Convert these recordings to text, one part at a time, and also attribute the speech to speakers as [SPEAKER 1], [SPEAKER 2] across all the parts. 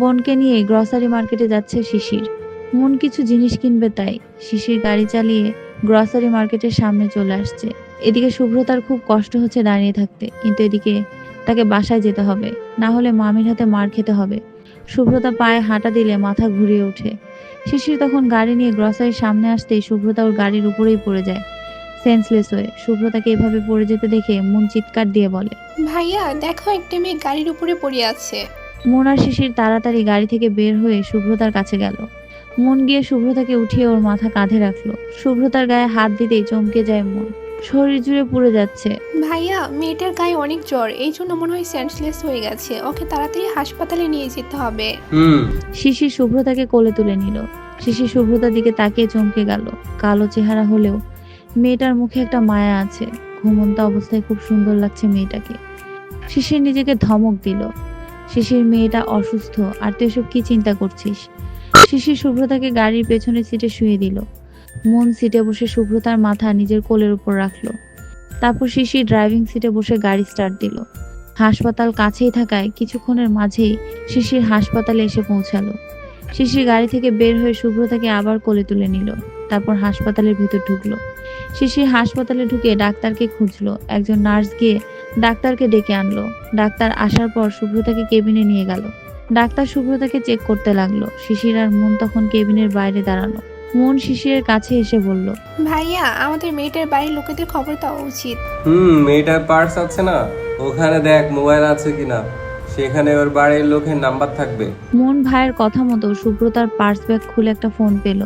[SPEAKER 1] বোনকে নিয়ে গ্রসারি মার্কেটে যাচ্ছে শিশির। মন কিছু জিনিস কিনবে তাই। শিশির গাড়ি চালিয়ে গ্রসারি মার্কেটের সামনে চলে আসছে। এদিকে শুভ্রতার খুব কষ্ট হচ্ছে দাঁড়িয়ে থাকতে, কিন্তু এদিকে তাকে বাসায় যেতে হবে। না হলে মামির হাতে মার খেতে হবে। শুভ্রতা পায়ে হাঁটা দিলে মাথা ঘুরিয়ে ওঠে। শিশির তখন গাড়ি নিয়ে গ্রসারির সামনে আসতেই শুভ্রতা ওর গাড়ির উপরেই পড়ে যায়। সেন্সলেস হয়ে শুভ্রতাকে এভাবে পড়ে যেতে দেখে মন চিৎকার দিয়ে বলে,
[SPEAKER 2] ভাইয়া, দেখো একটা মেয়ে গাড়ির উপরে পড়ে আছে।
[SPEAKER 1] মন আর শিশির তাড়াতাড়ি গাড়ি থেকে বের হয়ে শুভ্রতার কাছে গেল। মন গিয়ে শুভ্রতাকে উঠিয়ে ওর মাথা কাঁধে রাখল। শুভ্রতার গায়ে হাত দিতেই চমকে যায় মন। শরীর জুড়ে পুড়ে যাচ্ছে।
[SPEAKER 2] ভাইয়া মেয়েটার গায়ে অনেক জ্বর এই জন্য মনে হয় সেন্সলেস হয়ে গেছে। ওকে তাড়াতাড়ি হাসপাতালে নিয়ে যেতে হবে।
[SPEAKER 3] হুম।
[SPEAKER 1] শিশির শুভ্রতাকে কোলে তুলে নিল। শিশির শুভ্রতার দিকে তাকিয়ে চমকে গেল। কালো চেহারা হলেও মেয়েটার মুখে একটা মায়া আছে। ঘুমন্ত অবস্থায় খুব সুন্দর লাগছে মেয়েটাকে। শিশির নিজেকে ধমক দিল। শিশির, মেয়েটা অসুস্থ, আর তুই এসব কি চিন্তা করছিস? শিশির শুভ্রতাকে গাড়ির পেছনের সিটে শুয়ে দিল। মন সিটে বসে শুভ্রতার মাথা নিজের কোলের উপর রাখল। তারপর শিশির ড্রাইভিং সিটে বসে গাড়ি স্টার্ট দিল। হাসপাতাল কাছেই থাকায় কিছুক্ষণের মাঝেই শিশির হাসপাতালে এসে পৌঁছালো। শিশির গাড়ি থেকে বের হয়ে শুভ্রতাকে আবার কোলে তুলে নিল, তারপর হাসপাতালের ভেতর ঢুকলো। শিশির হাসপাতালে ঢুকে ডাক্তারকে খুঁজলো। একজন নার্স গিয়ে ডাক্তারকে ডেকে আনলো। ডাক্তার আসার পর শুভ্রতাকে কেবিনে নিয়ে গেল। ডাক্তার শুভ্রতাকে চেক করতে লাগল। শিশির আর মন তখন কেবিনের বাইরে দাঁড়ানো মন শিশিরের কাছে এসে বলল
[SPEAKER 2] ভাইয়া আমাদের মেয়েটার বাড়ির লোকেদের খবর দেওয়া উচিত।
[SPEAKER 3] হুম মেয়েটার পার্স আছে না? ওখানে দেখ মোবাইল আছে কিনা। সেখানে ওর বাড়ির লোকের নাম্বার থাকবে।
[SPEAKER 1] মন ভাইয়ের কথা মতো সুব্রতার পার্স ব্যাগ খুলে একটা ফোন পেল।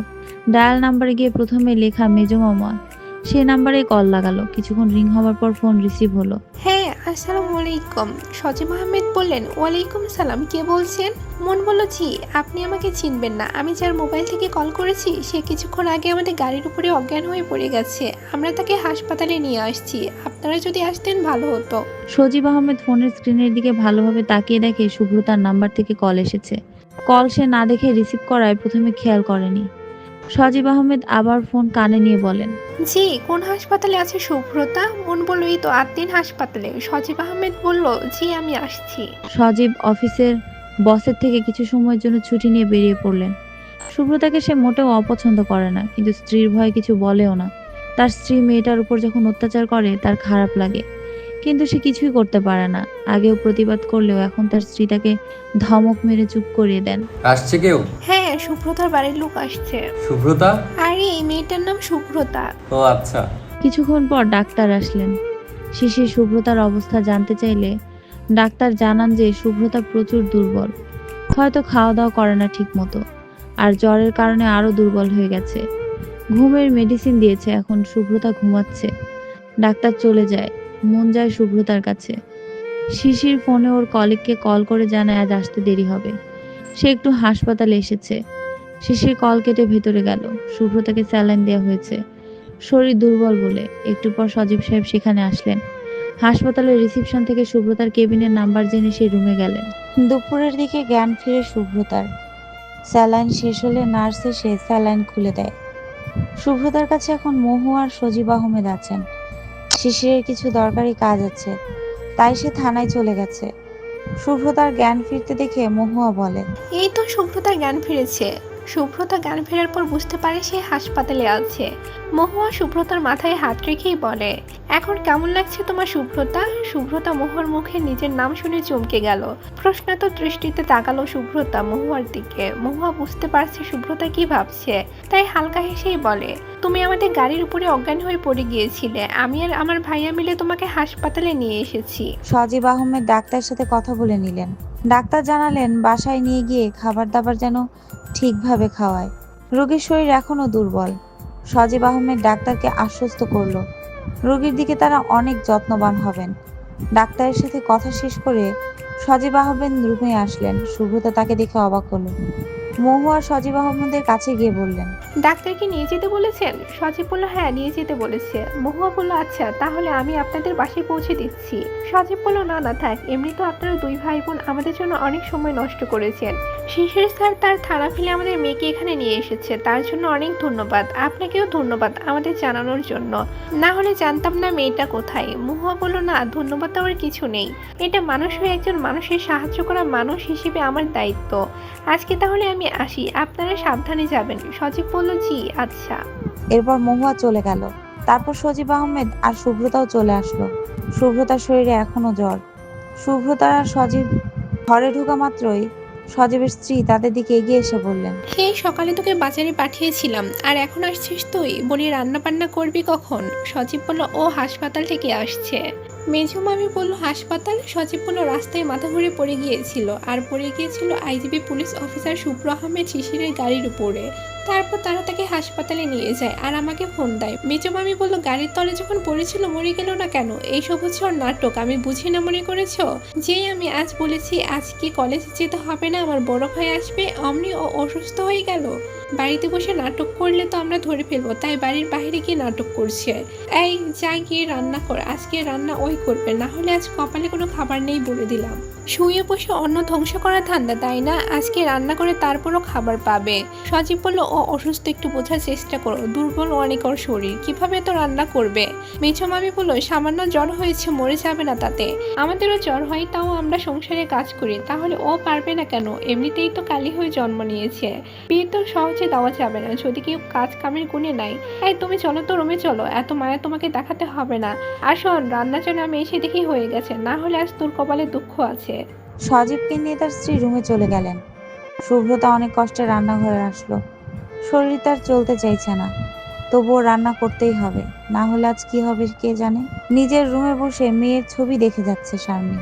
[SPEAKER 1] ডায়াল নাম্বারে গিয়ে প্রথমে লেখা মেজো মামা। সেই নাম্বারে কল লাগালো। কিছুক্ষণ রিং হওয়ার পর ফোন রিসিভ হলো।
[SPEAKER 2] হ্যাঁ আসসালামু আলাইকুম সজিব আহমেদ বললেন, ওয়ালাইকুম সালাম, কে বলছেন? মন বলল, জি, আপনি আমাকে চিনবেন না। আমি যার মোবাইল থেকে কল করেছি, সে কিছুক্ষণ আগে আমাদের গাড়ির উপরে অজ্ঞান হয়ে পড়ে গেছে। আমরা তাকে হাসপাতালে নিয়ে আসছি। আপনারা যদি আসতেন, ভালো হতো।
[SPEAKER 1] সজীব আহমেদ ফোনের স্ক্রিনের দিকে ভালোভাবে তাকিয়ে দেখে সুব্রতার নাম্বার থেকে কল এসেছে। কল সে না দেখে রিসিভ করায় প্রথমে খেয়াল করেনি। সজীব আহমেদ আবার ফোন কানে নিয়ে বলেন
[SPEAKER 2] জি কোন হাসপাতালে আছে শুভ্রতা মন বলল এই তো আটদিন হাসপাতালে। সজিব আহমেদ বলল জি আমি আসছি।
[SPEAKER 1] সজীব অফিসের বসের থেকে কিছু সময়ের জন্য ছুটি নিয়ে বেরিয়ে পড়লেন। সুব্রতাকে সে মোটেও অপছন্দ করে না কিন্তু স্ত্রীর ভয়ে কিছু বলেও না। তার স্ত্রী মেয়েটার উপর যখন অত্যাচার করে তার খারাপ লাগে। কিন্তু সে কিছুই করতে পারে না। আগেও প্রতিবাদ করলেও এখন তার স্ত্রী তাকে ধমক মেরে চুপ করিয়ে দেন।
[SPEAKER 3] আসছে কেউ?
[SPEAKER 2] হ্যাঁ শুভ্রতার বাড়ির লোক আসছে।
[SPEAKER 3] শুভ্রতা
[SPEAKER 2] আরে এই মেয়েটার নাম শুভ্রতা
[SPEAKER 3] ও আচ্ছা।
[SPEAKER 1] কিছুক্ষণ পর ডাক্তার আসলেন। শিশির শুভ্রতার অবস্থা জানতে চাইলে ডাক্তার জানান যে শুভ্রতা প্রচুর দুর্বল। হয়তো খাওয়া দাওয়া করে না ঠিক মতো আর জ্বরের কারণে আরও দুর্বল হয়ে গেছে। ঘুমের মেডিসিন দিয়েছে এখন শুভ্রতা ঘুমাচ্ছে। ডাক্তার চলে যায়। মন যায় শুভ্রতার কাছে। শিশির ফোনে ওর কলিগকে কল করে জানায় আজ আসতে দেরি হবে। সে একটু হাসপাতালে এসেছে। শিশির কল কেটে ভেতরে গেল। শুভ্রতাকে স্যালাইন দেওয়া হয়েছে। শরীর দুর্বল বলে একটু পর সজীব সাহেব সেখানে আসলেন। হাসপাতালের রিসিপশন থেকে শুভ্রতার কেবিনের নাম্বার জেনে সে রুমে গেলেন। দুপুরের দিকে জ্ঞান ফিরে শুভ্রতার। স্যালাইন শেষ হলে নার্স এসে স্যালাইন খুলে দেয়। শুভ্রতার কাছে এখন মহু আর সজীব আহমেদ আছেন। শিশিরের কিছু দরকারি কাজ আছে। তাই সে থানায় চলে গেছে। শুভ্রতার জ্ঞান ফিরতে দেখে মহুয়া বলে,
[SPEAKER 2] এই তো শুভ্রতার জ্ঞান ফিরেছে। শুভ্রতা জ্ঞান ফেরার পর বুঝতে পারে সে হাসপাতালে আছে। মহুয়া শুভ্রতার মাথায় হাত রেখেই বলে, এখন কেমন লাগছে তোমার শুভ্রতা শুভ্রতা মহুয়ার মুখে নিজের নাম শুনে চমকে গেল। প্রশ্নাত দৃষ্টিতে তাকালো শুভ্রতা মহুয়ার দিকে। মহুয়া বুঝতে পারছে শুভ্রতা কি ভাবছে। তাই হালকা হেসেই বলে, তুমি আমাদের গাড়ির উপরে অজ্ঞান হয়ে পড়ে গিয়েছিলে। আমি আর আমার ভাইয়া মিলে তোমাকে হাসপাতালে নিয়ে এসেছি।
[SPEAKER 1] সজীব আহমেদ ডাক্তারের সাথে কথা বলে নিলেন। ডাক্তার জানালেন, বাসায় নিয়ে গিয়ে খাবার দাবার যেন ঠিকভাবে খাওয়ায়। রোগীর শরীর এখনও দুর্বল। সজীব আহমেদ ডাক্তারকে আশ্বস্ত করল, রোগীর দিকে তারা অনেক যত্নবান হবেন। ডাক্তারের সাথে কথা শেষ করে সজীব আহমেদ রুমে আসলেন। সুব্রতা তাকে দেখে অবাক হলো। মহুয়া সজীব আহমেদের কাছে গিয়ে বললেন
[SPEAKER 2] ডাক্তারকে নিয়ে যেতে বলেছেন? সজীব বলল হ্যাঁ নিয়ে যেতে বলেছে। মহুয়া বলল আচ্ছা তাহলে আমি আপনাদের বাসায় পৌঁছে দিচ্ছি। সজীব বলল, না না, থাক এমনি তো আপনারা দুই ভাই বোন আমাদের জন্য অনেক সময় নষ্ট করেছেন। শিশির স্যার তার থানা ফেলে আমাদের মেয়েকে এখানে নিয়ে এসেছে। তার জন্য অনেক ধন্যবাদ। আপনাকেও ধন্যবাদ আমাদের জানানোর জন্য। না হলে জানতাম না মেয়েটা কোথায়। মুহুয়া বলল, না, ধন্যবাদ আমার কিছু নেই। এটা মানুষ হয়ে একজন মানুষের সাহায্য করা মানুষ হিসেবে আমার দায়িত্ব। আজকে তাহলে আমি আসি। আপনারা সাবধানে যাবেন। সজীব বলল, জি আচ্ছা।
[SPEAKER 4] এরপর মহুয়া চলে গেল। তারপর সজীব আহমেদ আর শুভ্রতাও চলে আসলো। শুভ্রতার শরীরে এখনও জ্বর। শুভ্রতা আর সজীব ঘরে ঢোকা মাত্রই সজীবের স্ত্রী তাদের দিকে এগিয়ে এসে বললেন
[SPEAKER 2] সেই সকালে তোকে বাজারে পাঠিয়েছিলাম, আর এখন আসছিস তুই? বলি রান্না বান্না করবি কখন? সজীব বলল, ও হাসপাতাল থেকে আসছে। মেঝু মামি বলল, হাসপাতাল বলল রাস্তায় মাথা ঘুরে পড়ে গিয়েছিল আর পড়ে গিয়েছিল IGP police officer Shubhra Ahmed শিশিরের গাড়ির উপরে। তারপর তারা তাকে হাসপাতালে নিয়ে যায় আর আমাকে ফোন দেয়। মেজো মামি বলল, গাড়ির তলে যখন পড়েছিল মরে গেল না কেন? এইসব হচ্ছে ওর নাটক, আমি বুঝি না মনে করেছ? যেই আমি আজ বলেছি আজকে কলেজে যেতে হবে না? আমার বড় ভাই আসবে, অমনি ও অসুস্থ হয়ে গেল। বাড়িতে বসে নাটক করলে তো আমরা ধরে ফেলব, তাই বাড়ির বাইরে গিয়ে নাটক করছে এই, যা গিয়ে রান্না কর, আজকে রান্না ওই করবে না হলে আজ কপালে কোনো খাবার নেই বলে দিলাম। শুয়ে বসে অন্ন ধ্বংস করা ধান্দা, তাই না? আজকে রান্না করে তারপরও খাবার পাবে। সজীব বলল, ও অসুস্থ, একটু বোঝার চেষ্টা করো। দুর্বল অনেক ওর শরীর। কীভাবে তো রান্না করবে? মেছো মামি বলল, সামান্য জ্বর হয়েছে, মরে যাবে না তাতে। আমাদেরও জ্বর হয়, তাও আমরা সংসারে কাজ করি। তাহলে ও পারবে না কেন? এমনিতেই তো কালি হয়ে জন্ম নিয়েছে। বিয়ে তো সহজে দেওয়া যাবে না, যদি কেউ কাজ কামের গুণে নাই। এই তুমি চলো তো রুমে চলো, এত মায়া তোমাকে দেখাতে হবে না। আর শোন রান্না যেন আমি এসে দেখি হয়ে গেছে, না হলে আজ তোর কপালে দুঃখ আছে।
[SPEAKER 4] সজীবকে নিয়ে তার স্ত্রী রুমে চলে গেলেন। শুভ্রতা অনেক কষ্টে রান্নাঘরে আসলো। শরীর তার চলতে চাইছে না। তবুও রান্না করতেই হবে। না হলে আজ কি হবে কে জানে? নিজের রুমে বসে মেয়ের ছবি দেখে যাচ্ছে সামনে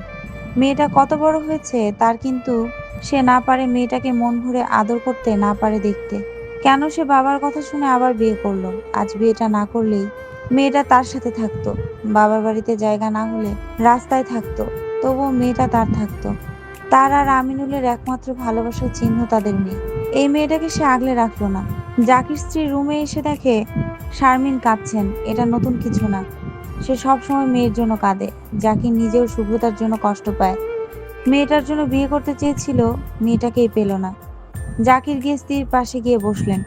[SPEAKER 4] মেয়েটা কত বড় হয়েছে তার কিন্তু সে না পারে মেয়েটাকে মন ভরে আদর করতে, না পারে দেখতে। কেন সে বাবার কথা শুনে আবার বিয়ে করল? আজ বিয়েটা না করলেই মেয়েটা তার সাথে থাকতো। বাবার বাড়িতে জায়গা না হলে রাস্তায় থাকতো। তবুও মেয়েটা তার থাকতো। তার আর আমিনুলের একমাত্র ভালোবাসার চিহ্ন তাদের মেয়ে। এই মেয়েটাকে সে আগলে রাখল না। জাকির স্ত্রী রুমে এসে দেখে শারমিন কাঁদছেন, এটা নতুন কিছু না। সে সব সময় মেয়ের জন্য কাঁদে। জাকির নিজেও শুভ্রতার জন্য কষ্ট পায়। মেয়েটার জন্য বিয়ে করতে চেয়েছিল, মেয়েটাকেই পেল না। জাকির গিয়ে স্ত্রীর পাশে গিয়ে বসলেন।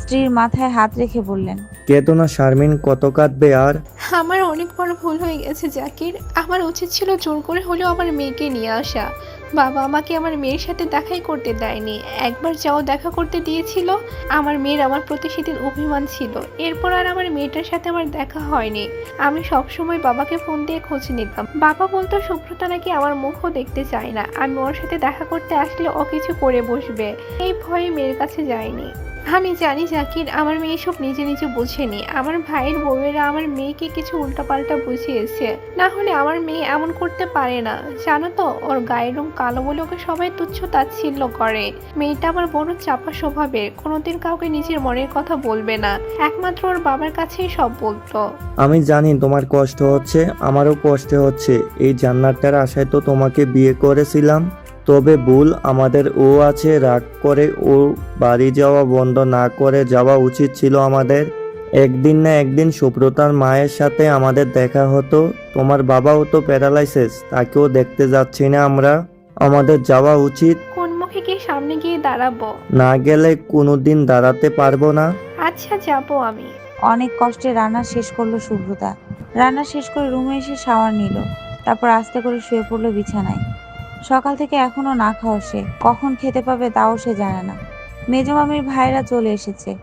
[SPEAKER 4] স্ত্রীর মাথায় হাত রেখে বললেন
[SPEAKER 5] কেতো না শারমিন কত কাঁদবে আর?
[SPEAKER 2] আমার অনেক বড় ভুল হয়ে গেছে, জাকির। আমার উচিত ছিল জোর করে হলেও আমার মেয়েকে নিয়ে আসা। বাবা আমাকে আমার মেয়ের সাথে দেখাই করতে দেয়নি। একবার যাও দেখা করতে দিয়েছিল। আমার মেয়ের আমার প্রতি সেদিন অভিমান ছিল। এরপর আর আমার মেয়েটার সাথে আমার দেখা হয়নি। আমি সব সময় বাবাকে ফোন দিয়ে খোঁজ নিতাম। বাবা বলতো, সুব্রতা নাকি আমার মুখও দেখতে চায় না। আমি ওর সাথে দেখা করতে আসলে ও কিছু করে বসবে। এই ভয়ে মেয়ের কাছে যায়নি। আমি জানি জাকির, আমার মেয়ে সব নিজে নিজে বোঝেনি। আমার ভাইয়ের বউয়েরা আমার মেয়েকে কিছু উল্টাপাল্টা বুঝিয়েছে। না হলে আমার মেয়ে এমন করতে পারে না। জানো তো, ওর গায়ের রং কালো বলে ওকে সবাই তুচ্ছ তাচ্ছিল্য করে। মেয়েটা আমার বড় চাপা স্বভাবের, কোনোদিন কাউকে নিজের মনের কথা বলবে না। একমাত্র ওর বাবার কাছেই সব বলতো।
[SPEAKER 5] আমি জানি তোমার কষ্ট হচ্ছে, আমারও কষ্ট হচ্ছে। এই জান্নাতটার আশায় তো তোমাকে বিয়ে করেছিলাম। তবে ভুল আমাদের ও আছে রাগ করে ও বাড়ি যাওয়া বন্ধ না করে যাওয়া উচিত ছিল আমাদের। একদিন না একদিন সুব্রতার মায়ের সাথে আমাদের দেখা হতো। তোমার বাবাও তো প্যারালাইসিস তাকেও দেখতে যাচ্ছি না আমরা। আমাদের যাওয়া উচিত।
[SPEAKER 2] কোন মুখে গিয়ে সামনে গিয়ে দাঁড়াবো?
[SPEAKER 5] না গেলে কোনোদিন দাঁড়াতে পারব না।
[SPEAKER 2] আচ্ছা যাব আমি।
[SPEAKER 4] অনেক কষ্টে রান্না শেষ করল শুভ্রতা রান্না শেষ করে রুমে এসে শাওয়ার নিল। তারপর আস্তে করে শুয়ে পড়ল বিছানায়। সকাল থেকে এখনও না খাওয়া সে। কখন খেতে পাবে তাও সে জানে না। মেজো মামির ভাইরা চলে এসেছে।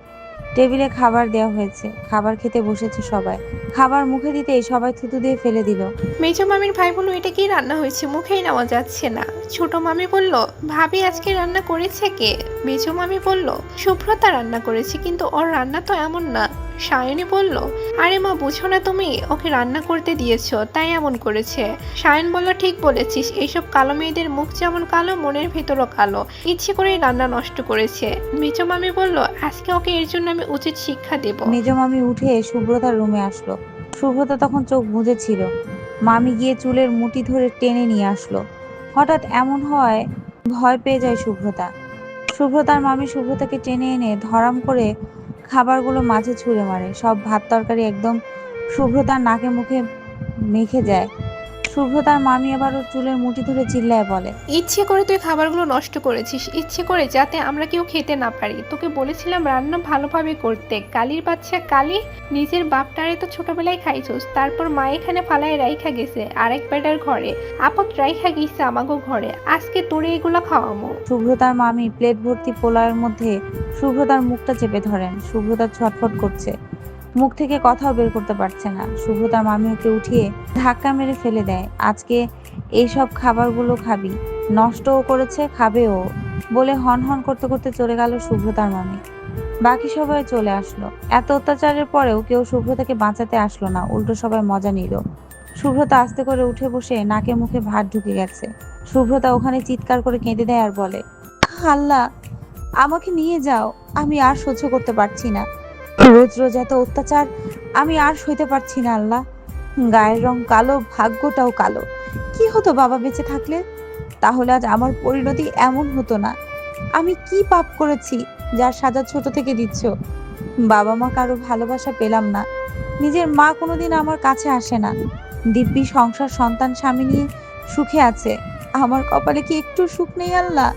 [SPEAKER 4] টেবিলে খাবার দেওয়া হয়েছে। খাবার খেতে বসেছে সবাই। খাবার মুখে দিতেই সবাই থুতু দিয়ে ফেলে দিল।
[SPEAKER 2] মেজো মামির ভাই বলল এটা কি রান্না হয়েছে? মুখেই নেওয়া যাচ্ছে না। ছোট মামি বলল, ভাবি আজকে রান্না করেছে কে? মেজো মামি বলল শুভ্রতা রান্না করেছে, কিন্তু ওর রান্না তো এমন না। সায়নী বলল, আরে মা, বুঝো না তুমি, ওকে রান্না করতে দিয়েছ, তাই এমন করেছে। সায়ন বলল, ঠিক বলেছিস, এইসব কালো মেয়েদের মুখ যেমন কালো, মনের ভেতরও কালো। ইচ্ছে করেই রান্না নষ্ট করেছে। মেজো মামি বলল, আজকে ওকে এর জন্য আমি উচিত শিক্ষা দেব।
[SPEAKER 4] মেজো মামি উঠে শুভ্রতার রুমে আসলো। শুভ্রতা তখন চোখ বুঝেছিল মামি গিয়ে চুলের মুঠি ধরে টেনে নিয়ে আসলো। হঠাৎ এমন হয়, ভয় পেয়ে যায় শুভ্রতা শুভ্রতার মামি শুভ্রতাকে টেনে এনে ধরাম করে খাবারগুলো মাঝে ছুঁড়ে মারে। সব ভাত তরকারি একদম শুভ্রতার নাকে মুখে মেখে যায়। শুভ্রতার মামি আবার ওর চুলের মুঠি ধরে চিল্লায় বলে
[SPEAKER 2] ইচ্ছে করে তুই খাবারগুলো নষ্ট করেছিস ইচ্ছে করে যাতে আমরা কেউ খেতে না পারি। তোকে বলেছিলাম রান্না ভালোভাবে করতে। কালির বাচ্চা কালি নিজের বাপটারে তো ছোটবেলায় খাইছোস তারপর মা এখানে ফালায় রাইখা গেছে আরেক বেটার ঘরে। আপদ রাইখা গেছে আমাগো ঘরে আজকে তোরে এগুলো খাওয়ামো।
[SPEAKER 4] শুভ্রতার মামি প্লেট ভর্তি পোলাওয়ের মধ্যে শুভ্রতার মুখটা চেপে ধরেন শুভ্রতা ছটফট করছে। মুখ থেকে কথাও বের করতে পারছে না। শুভ্রতার মামি ওকে উঠিয়ে ধাক্কা মেরে ফেলে দেয়। আজকে এইসব খাবারগুলো খাবি। নষ্টও করেছে, খাবেও। বলে হন হন করতে করতে চলে গেল শুভ্রতার মামি। বাকি সবাই চলে আসলো। এত অত্যাচারের পরেও কেউ শুভ্রতাকে বাঁচাতে আসলো না। উল্টো সবাই মজা নিল। শুভ্রতা আস্তে করে উঠে বসে নাকে মুখে ভাত ঢুকে গেছে। শুভ্রতা ওখানে চিৎকার করে কেঁদে দেয় আর বলে, আল্লাহ, আমাকে নিয়ে যাও। আমি আর সহ্য করতে পারছি না। রোজ রোজ এত অত্যাচার, আমি আর সইতে পারছি না, আল্লাহ। গায়ের রং কালো, ভাগ্যটাও কালো। কি হতো বাবা বেঁচে থাকলে? তাহলে আজ আমার পরিণতি এমন হতো না। আমি কি পাপ করেছি যার সাজা ছোট থেকে দিচ্ছ? বাবা মা কারও ভালোবাসা পেলাম না। নিজের মা কোনোদিন আমার কাছে আসে না। দিব্যি সংসার, সন্তান, স্বামী নিয়ে সুখে আছে। আমার কপালে কি একটু সুখ নেই, আল্লাহ?